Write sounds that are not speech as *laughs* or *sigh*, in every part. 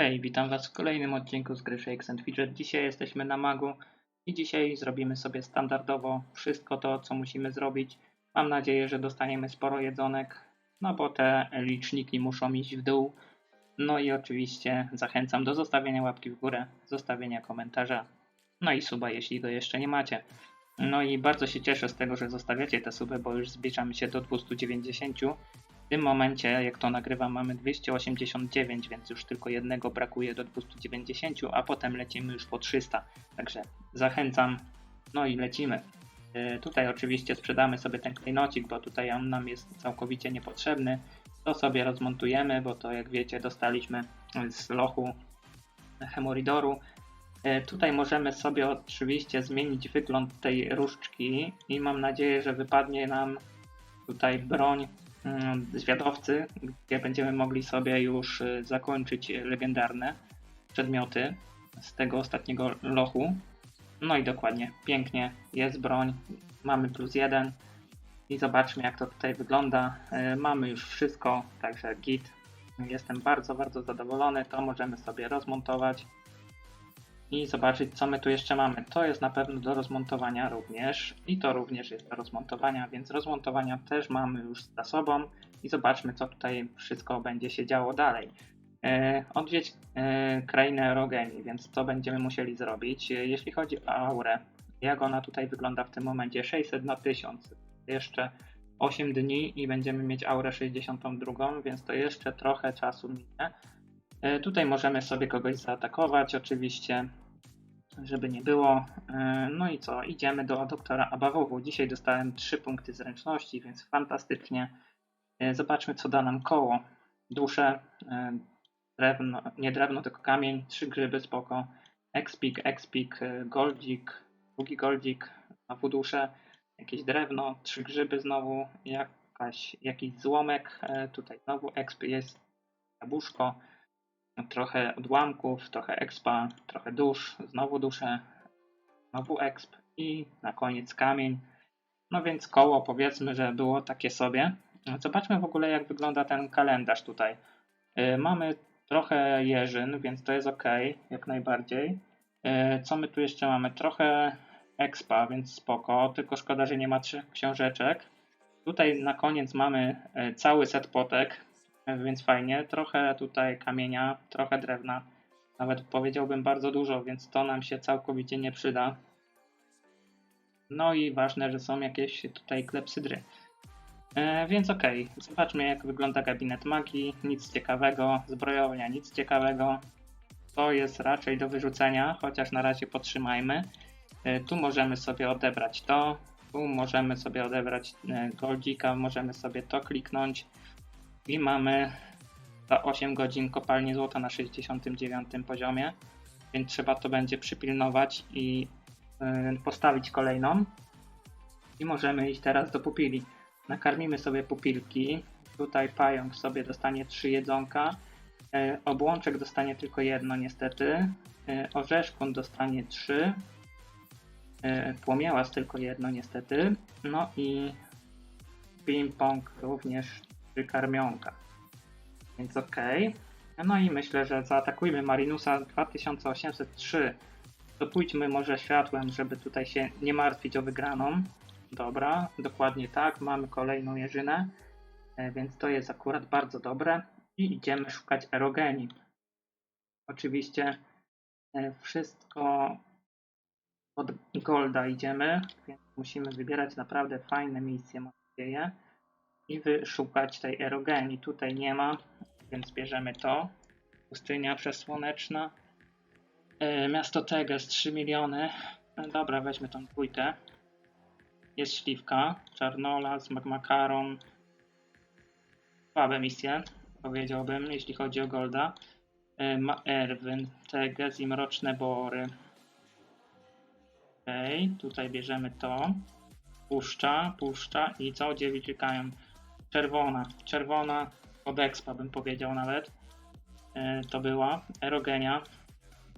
Hej, witam Was w kolejnym odcinku z gry Shakes and Fidget. Dzisiaj jesteśmy na Magu i dzisiaj zrobimy sobie standardowo wszystko to, co musimy zrobić. Mam nadzieję, że dostaniemy sporo jedzonek, no bo te liczniki muszą iść w dół. No i oczywiście zachęcam do zostawienia łapki w górę, zostawienia komentarza, no i suba, jeśli go jeszcze nie macie. No i bardzo się cieszę z tego, że zostawiacie te suby, bo już zbliżamy się do 290. Tym momencie, jak to nagrywam, mamy 289, więc już tylko jednego brakuje do 290, a potem lecimy już po 300. Także zachęcam, no i lecimy. Yy, Tutaj oczywiście sprzedamy sobie ten klejnocik, bo tutaj on nam jest całkowicie niepotrzebny. To sobie rozmontujemy, bo to jak wiecie dostaliśmy z lochu Hemoridoru. Yy, Tutaj możemy sobie oczywiście zmienić wygląd tej różdżki i mam nadzieję, że wypadnie nam tutaj broń zwiadowcy, gdzie będziemy mogli sobie już y, zakończyć legendarne przedmioty z tego ostatniego lochu. No i dokładnie, pięknie, jest broń, mamy plus jeden i zobaczmy jak to tutaj wygląda. Y, Mamy już wszystko, także git. Jestem bardzo, bardzo zadowolony, to możemy sobie rozmontować i zobaczyć, co my tu jeszcze mamy. To jest na pewno do rozmontowania również i to również jest do rozmontowania, więc rozmontowania też mamy już za sobą i zobaczmy, co tutaj wszystko będzie się działo dalej. E, odwiedź e, krainę Rogeni, więc co będziemy musieli zrobić? E, jeśli chodzi o aurę, jak ona tutaj wygląda w tym momencie? 600 na 1000. Jeszcze 8 dni i będziemy mieć aurę 62, więc to jeszcze trochę czasu minie. E, Tutaj możemy sobie kogoś zaatakować, oczywiście, żeby nie było. E, No i co? Idziemy do doktora Abawowu. Dzisiaj dostałem 3 punkty zręczności, więc fantastycznie. E, Zobaczmy, co da nam koło. Dusze, drewno, nie drewno, tylko kamień, 3 grzyby, spoko. Expik, expik, goldzik, drugi goldzik, znowu dusze, jakieś drewno, 3 grzyby znowu, jakaś, jakiś złomek, tutaj znowu exp jest, jabłuszko, trochę odłamków, trochę expa, trochę dusz, znowu duszę, znowu exp i na koniec kamień. No więc koło powiedzmy, że było takie sobie. Zobaczmy w ogóle jak wygląda ten kalendarz tutaj. Yy, mamy trochę jeżyn, więc to jest ok, jak najbardziej. Yy, co my tu jeszcze mamy? Trochę expa, więc spoko, tylko szkoda, że nie ma trzech książeczek. Tutaj na koniec mamy yy, cały set potek, więc fajnie. Trochę tutaj kamienia, trochę drewna, nawet powiedziałbym bardzo dużo, więc to nam się całkowicie nie przyda. No i ważne, że są jakieś tutaj klepsydry. E, więc okej, zobaczmy jak wygląda gabinet magii. Nic ciekawego, zbrojownia, nic ciekawego. To jest raczej do wyrzucenia, chociaż na razie potrzymajmy. E, tu możemy sobie odebrać to, tu możemy sobie odebrać e, goldzika, możemy sobie to kliknąć i mamy za 8 godzin kopalnię złota na 69 poziomie, więc trzeba to będzie przypilnować i y, postawić kolejną. I możemy iść teraz do pupili. Nakarmimy sobie pupilki. Tutaj pająk sobie dostanie 3 jedzonka. Y, obłączek dostanie tylko jedno niestety. Y, orzeszkun dostanie 3. Y, płomiełas tylko jedno niestety. No i ping-pong również trzy karmionka. Więc okej. No i myślę, że zaatakujmy Marinusa 2803. Dopójdźmy może światłem, żeby tutaj się nie martwić o wygraną. Dobra, dokładnie tak. Mamy kolejną jeżynę, e, więc to jest akurat bardzo dobre. I idziemy szukać erogenii. Oczywiście e, wszystko od Golda idziemy, więc musimy wybierać naprawdę fajne misje, mam nadzieję i wyszukać tej erogenii. Tutaj nie ma, więc bierzemy to. Pustynia przesłoneczna. E, miasto Teges 3 miliony. E, dobra, weźmy tą dwójkę. Jest śliwka, czarnola, makaron. Słabe misje, powiedziałbym, jeśli chodzi o Golda. E, ma Erwin, Teges i Mroczne Bory. Okej, tutaj bierzemy to. Puszcza, puszcza i co? Dziewic czekają. Czerwona, czerwona od expa bym powiedział nawet. E, to była erogenia.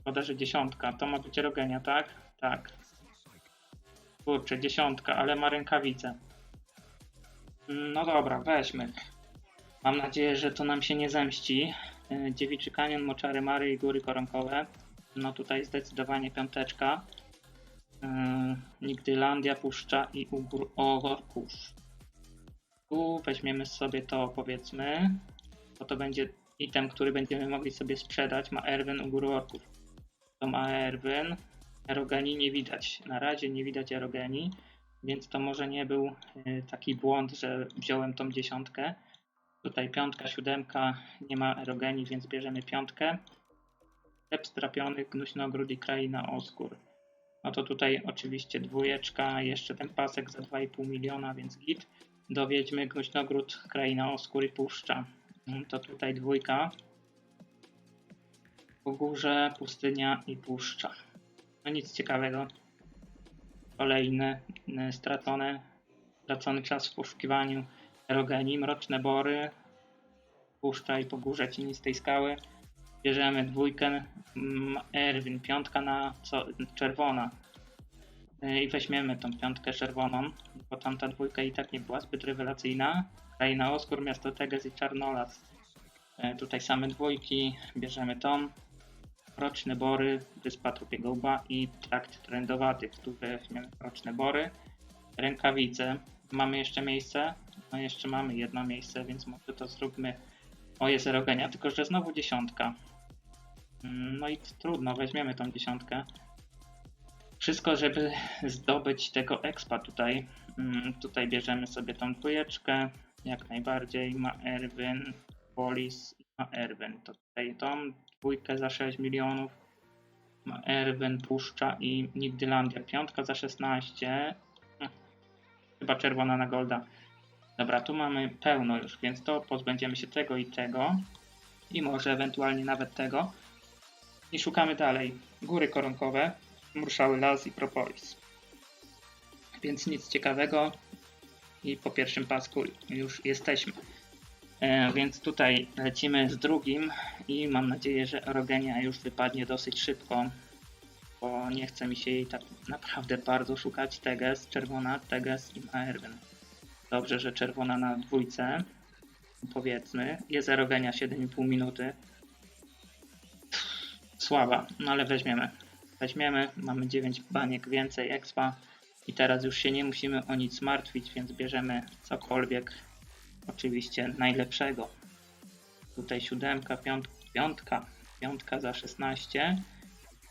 Szkoda, że dziesiątka. To ma być erogenia, tak? Tak. Kurczę, dziesiątka, ale ma rękawice. No dobra, weźmy. Mam nadzieję, że to nam się nie zemści. e, Dziewiczy Kanion, Moczary Mary i Góry Koronkowe. No tutaj zdecydowanie piąteczka. E, Nigdylandia, Puszcza i Ugór Orkusz. Tu weźmiemy sobie to powiedzmy, bo to będzie item, który będziemy mogli sobie sprzedać. Ma Erwin Ugór Orków. To ma Erwin. Erogeni nie widać. Na razie nie widać Erogeni, więc to może nie był y, taki błąd, że wziąłem tą dziesiątkę. Tutaj piątka, siódemka, nie ma Erogeni, więc bierzemy piątkę. Step strapiony, gnuśnogród i kraina Oskór. No to tutaj oczywiście dwójeczka, jeszcze ten pasek za 2,5 miliona, więc git. Dowiedźmy gnuśnogród, kraina Oskór i puszcza. To tutaj dwójka. Po górze pustynia i puszcza. No nic ciekawego. Kolejne y, stracone, stracony czas w poszukiwaniu erogenii, mroczne bory, puszcza i pogórze cienistej skały. Bierzemy dwójkę, mm, Erwin, piątka na co, czerwona. Y, I weźmiemy tą piątkę czerwoną, bo tamta dwójka i tak nie była zbyt rewelacyjna. Kraina Oskór, miasto Teges i Czarnolas. Y, Tutaj same dwójki, bierzemy tą. Roczne bory, wyspa Trupiego Łba i trakt trendowaty. Tu weźmiemy roczne bory. Rękawice. Mamy jeszcze miejsce? No jeszcze mamy jedno miejsce, więc może to zróbmy. O, jest erogenia, tylko że znowu dziesiątka. Mm, No i trudno, weźmiemy tą dziesiątkę. Wszystko, żeby zdobyć tego expa tutaj. Mm, Tutaj bierzemy sobie tą dwójeczkę. Jak najbardziej. Ma Erwin, Polis i ma Erwin. To tutaj tą dwójkę za 6 milionów. Ma Erwin, Puszcza i Nigdylandia. Piątka za 16. Hm, Chyba czerwona na golda. Dobra, tu mamy pełno już, więc to pozbędziemy się tego i tego. I może ewentualnie nawet tego. I szukamy dalej. Góry koronkowe, Murszały Las i Propolis. Więc nic ciekawego. I po pierwszym pasku już jesteśmy. E, więc tutaj lecimy z drugim i mam nadzieję, że Rogenia już wypadnie dosyć szybko, bo nie chce mi się jej tak naprawdę bardzo szukać. Teges, czerwona, Teges i Maerwin. Dobrze, że czerwona na dwójce, powiedzmy. Jest Rogenia 7,5 minuty. Słaba, no ale weźmiemy. Weźmiemy, mamy 9 baniek więcej expa i teraz już się nie musimy o nic martwić, więc bierzemy cokolwiek oczywiście najlepszego. Tutaj siódemka, piąt, piątka, piątka za 16.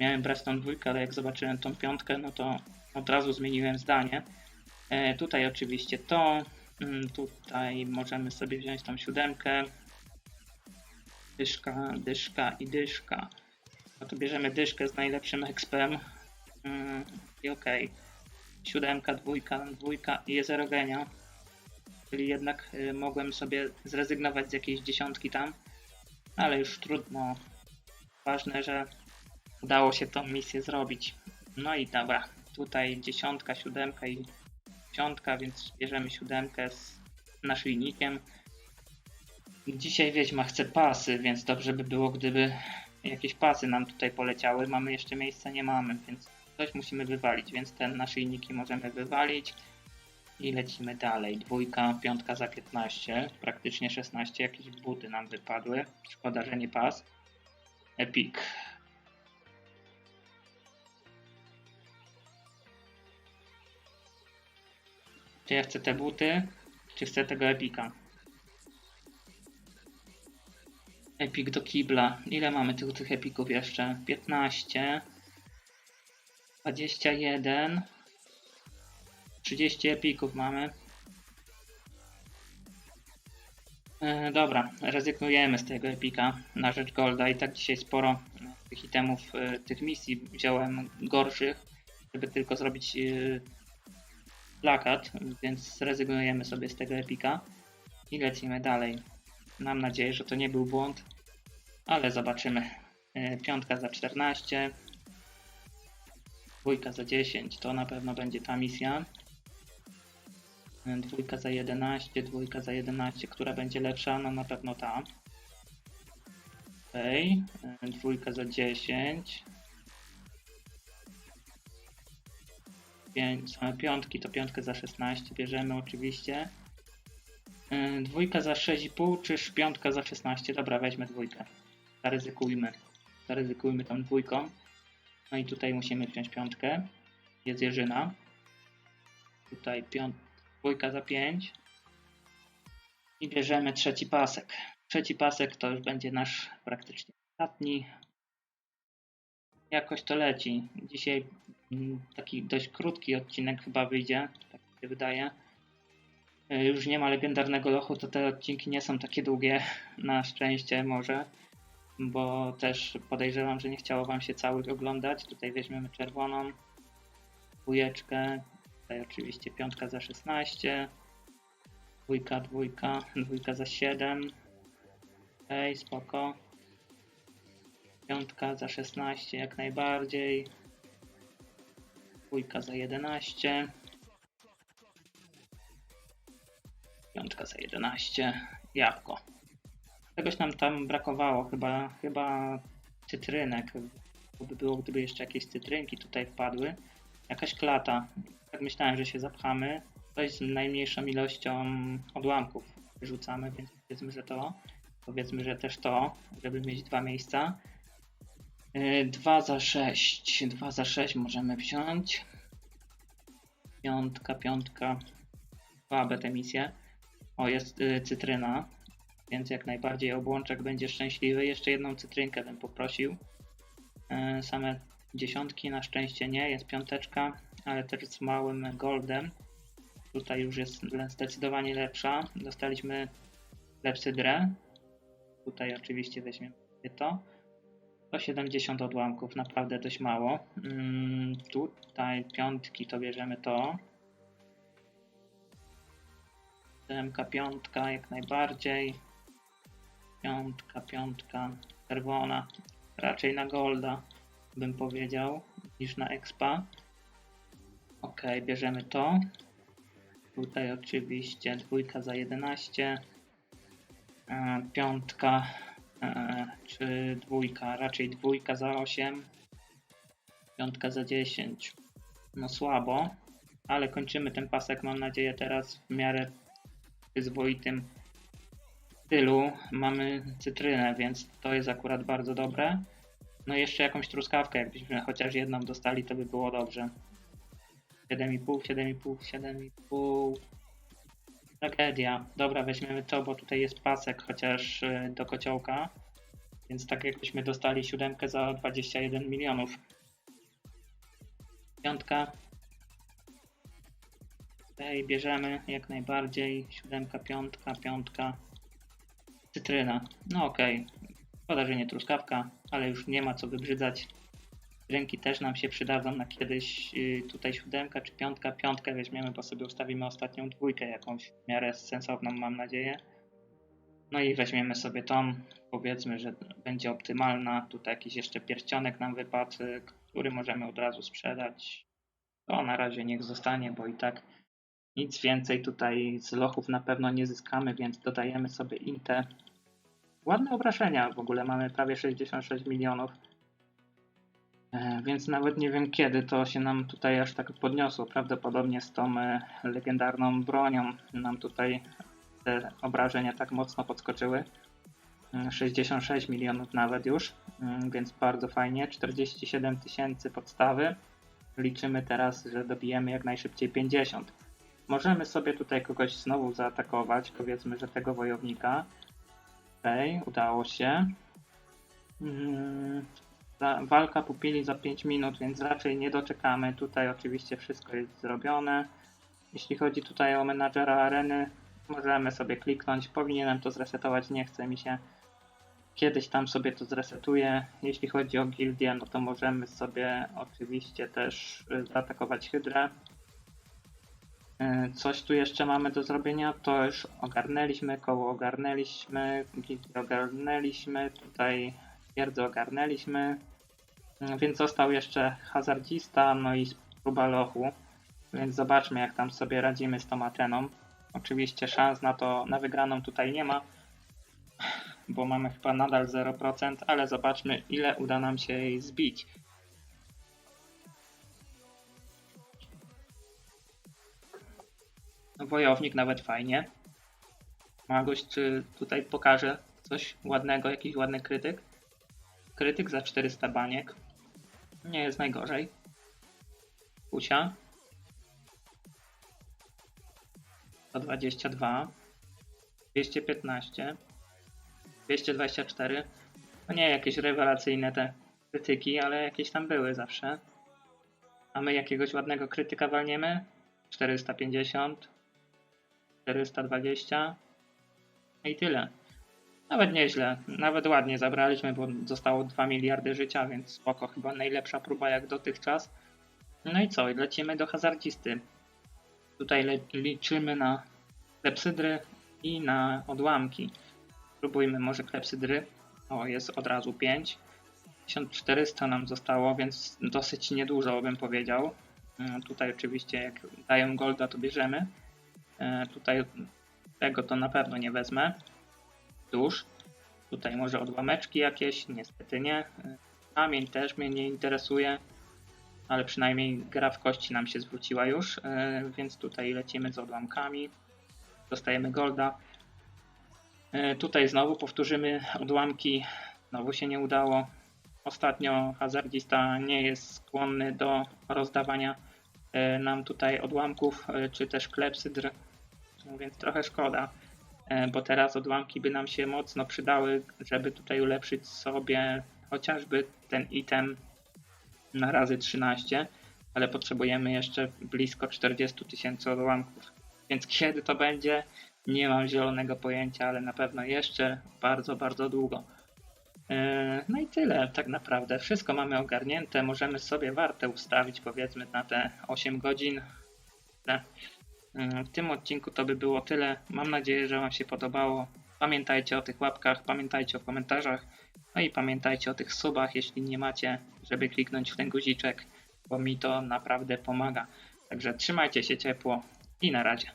Miałem brać dwójkę, ale jak zobaczyłem tą piątkę, no to od razu zmieniłem zdanie. E, tutaj oczywiście to. Mm, Tutaj możemy sobie wziąć tą siódemkę. Dyszka, dyszka i dyszka. No to bierzemy dyszkę z najlepszym expem. Mm, I okej. Siódemka, dwójka, dwójka i jest erogenia. Czyli jednak y, mogłem sobie zrezygnować z jakiejś dziesiątki tam. Ale już trudno. Ważne, że udało się tą misję zrobić. No i dobra. Tutaj dziesiątka, siódemka i dziesiątka, więc bierzemy siódemkę z naszyjnikiem. Dzisiaj Wiedźma chce pasy, więc dobrze by było, gdyby jakieś pasy nam tutaj poleciały. Mamy jeszcze miejsca? Nie mamy, więc coś musimy wywalić, więc ten naszyjniki możemy wywalić. I lecimy dalej. Dwójka, piątka za 15, praktycznie 16. Jakieś buty nam wypadły. Szkoda, że nie pas. Epic. Czy ja chcę te buty, czy chcę tego epika? Epic do kibla. Ile mamy tych, tych epików jeszcze? 15. 21. 30 epików mamy. E, dobra, rezygnujemy z tego epika na rzecz golda. I tak dzisiaj sporo tych itemów, e, tych misji wziąłem gorszych, żeby tylko zrobić e, plakat, więc zrezygnujemy sobie z tego epika i lecimy dalej. Mam nadzieję, że to nie był błąd, ale zobaczymy. E, Piątka za 14, dwójka za 10, to na pewno będzie ta misja. E, Dwójka za 11, dwójka za 11, która będzie lepsza? No na pewno ta. Okej, okay. dwójka za 10. Pięć, piątki, to piątkę za 16 bierzemy oczywiście. Yy, dwójka za 6,5 czy piątka za 16? Dobra, weźmy dwójkę. Zaryzykujmy. Zaryzykujmy tą dwójką. No i tutaj musimy wziąć piątkę. Jest Jerzyna. Tutaj piąt... dwójka za 5. I bierzemy trzeci pasek. Trzeci pasek to już będzie nasz praktycznie ostatni. Jakoś to leci. Dzisiaj mm, taki dość krótki odcinek chyba wyjdzie, tak mi się wydaje. Y, Już nie ma legendarnego lochu, to te odcinki nie są takie długie, *laughs* na szczęście może, bo też podejrzewam, że nie chciało Wam się całych oglądać. Tutaj weźmiemy czerwoną, dwójeczkę, tutaj oczywiście piątka za 16, dwójka, dwójka, *laughs* dwójka za 7, okej, spoko. Piątka za 16 jak najbardziej. Dwójka za 11. Za 11. Jabłko. Czegoś nam tam brakowało, chyba, chyba cytrynek. By było, gdyby jeszcze jakieś cytrynki tutaj wpadły. Jakaś klata. Tak myślałem, że się zapchamy. Coś z najmniejszą ilością odłamków wyrzucamy, więc powiedzmy, że to. Powiedzmy, że też to, żeby mieć dwa miejsca. 2 za 6. 2 za 6 możemy wziąć. Piątka, piątka. Słabe te misje. O, jest y, cytryna, więc jak najbardziej obłączek będzie szczęśliwy. Jeszcze jedną cytrynkę bym poprosił. Y, same dziesiątki na szczęście nie, jest piąteczka, ale też z małym goldem. Tutaj już jest zdecydowanie lepsza. Dostaliśmy lepsydrę. Tutaj oczywiście weźmiemy to. 170 odłamków, naprawdę dość mało. Mm, tutaj piątki to bierzemy to. Demka piątka jak najbardziej. Piątka, piątka, czerwona. Raczej na golda bym powiedział niż na expa. Ok, bierzemy to. Tutaj oczywiście dwójka za 11. E, piątka e, czy dwójka, raczej dwójka za 8, piątka za 10. No słabo, ale kończymy ten pasek, mam nadzieję, teraz w miarę przyzwoitym stylu. Mamy cytrynę, więc to jest akurat bardzo dobre. No i jeszcze jakąś truskawkę, jakbyśmy chociaż jedną dostali, to by było dobrze. 7,5, 7,5, 7,5. Tragedia. Dobra, weźmiemy to, bo tutaj jest pasek chociaż y, do kociołka. Więc tak jakbyśmy dostali siódemkę za 21 milionów. Piątka. Tutaj bierzemy jak najbardziej. Siódemka, piątka, piątka. Cytryna. No okej. Szkoda, że nie truskawka, ale już nie ma co wybrzydzać. Rynki też nam się przydadzą na kiedyś. Yy, tutaj siódemka czy piątka. Piątkę weźmiemy, bo sobie ustawimy ostatnią dwójkę jakąś w miarę sensowną, mam nadzieję. No i weźmiemy sobie tą. Powiedzmy, że będzie optymalna. Tutaj jakiś jeszcze pierścionek nam wypadł, y, który możemy od razu sprzedać. To na razie niech zostanie, bo i tak nic więcej tutaj z lochów na pewno nie zyskamy, więc dodajemy sobie Inte. Ładne obrażenia w ogóle, mamy prawie 66 milionów. E, Więc nawet nie wiem kiedy to się nam tutaj aż tak podniosło. Prawdopodobnie z tą e, legendarną bronią nam tutaj te obrażenia tak mocno podskoczyły. Mm, 66 milionów nawet już, więc bardzo fajnie. 47 tysięcy podstawy. Liczymy teraz, że dobijemy jak najszybciej 50. Możemy sobie tutaj kogoś znowu zaatakować, powiedzmy, że tego wojownika. Okej, udało się. Mm, walka pupili za 5 minut, więc raczej nie doczekamy. Tutaj oczywiście wszystko jest zrobione. Jeśli chodzi tutaj o menadżera areny, możemy sobie kliknąć. Powinienem to zresetować, nie chce mi się. Kiedyś tam sobie to zresetuję. Jeśli chodzi o gildię, no to możemy sobie oczywiście też y, zaatakować hydrę. Y, Coś tu jeszcze mamy do zrobienia, to już ogarnęliśmy, koło ogarnęliśmy, gildię ogarnęliśmy, tutaj twierdzę ogarnęliśmy, Y, więc został jeszcze hazardzista, no i próba lochu, więc zobaczmy jak tam sobie radzimy z tą Ateną. Oczywiście szans na to, na wygraną tutaj nie ma, bo mamy chyba nadal 0%, ale zobaczmy ile uda nam się jej zbić. Wojownik nawet fajnie. Magoś, czy tutaj pokaże coś ładnego, jakiś ładny krytyk? Krytyk za 400 baniek. Nie jest najgorzej. Kusia. 122. 215. 224. No nie jakieś rewelacyjne te krytyki, ale jakieś tam były zawsze. A my jakiegoś ładnego krytyka walniemy? 450. 420. I tyle. Nawet nieźle. Nawet ładnie zabraliśmy, bo zostało 2 miliardy życia, więc spoko. Chyba najlepsza próba jak dotychczas. No i co? Lecimy do hazardzisty. Tutaj le- liczymy na klepsydry i na odłamki. Spróbujmy może klepsydry. O, jest od razu 5. 1400 nam zostało, więc dosyć niedużo bym powiedział. Mm, Tutaj oczywiście jak dają golda to bierzemy. E, Tutaj tego to na pewno nie wezmę. Dusz. Tutaj może odłameczki jakieś, niestety nie. E, Kamień też mnie nie interesuje, ale przynajmniej gra w kości nam się zwróciła już, e, więc tutaj lecimy z odłamkami. Dostajemy golda. Tutaj znowu powtórzymy odłamki. Znowu się nie udało. Ostatnio hazardzista nie jest skłonny do rozdawania nam tutaj odłamków, czy też klepsydr, więc trochę szkoda, e, bo teraz odłamki by nam się mocno przydały, żeby tutaj ulepszyć sobie chociażby ten item na razy 13, ale potrzebujemy jeszcze blisko 40 tysięcy odłamków. Więc kiedy to będzie, nie mam zielonego pojęcia, ale na pewno jeszcze bardzo, bardzo długo. Yy, No i tyle tak naprawdę. Wszystko mamy ogarnięte. Możemy sobie wartę ustawić powiedzmy na te 8 godzin. Yy, W tym odcinku to by było tyle. Mam nadzieję, że Wam się podobało. Pamiętajcie o tych łapkach, pamiętajcie o komentarzach. No i pamiętajcie o tych subach, jeśli nie macie, żeby kliknąć w ten guziczek, bo mi to naprawdę pomaga. Także trzymajcie się ciepło i na razie.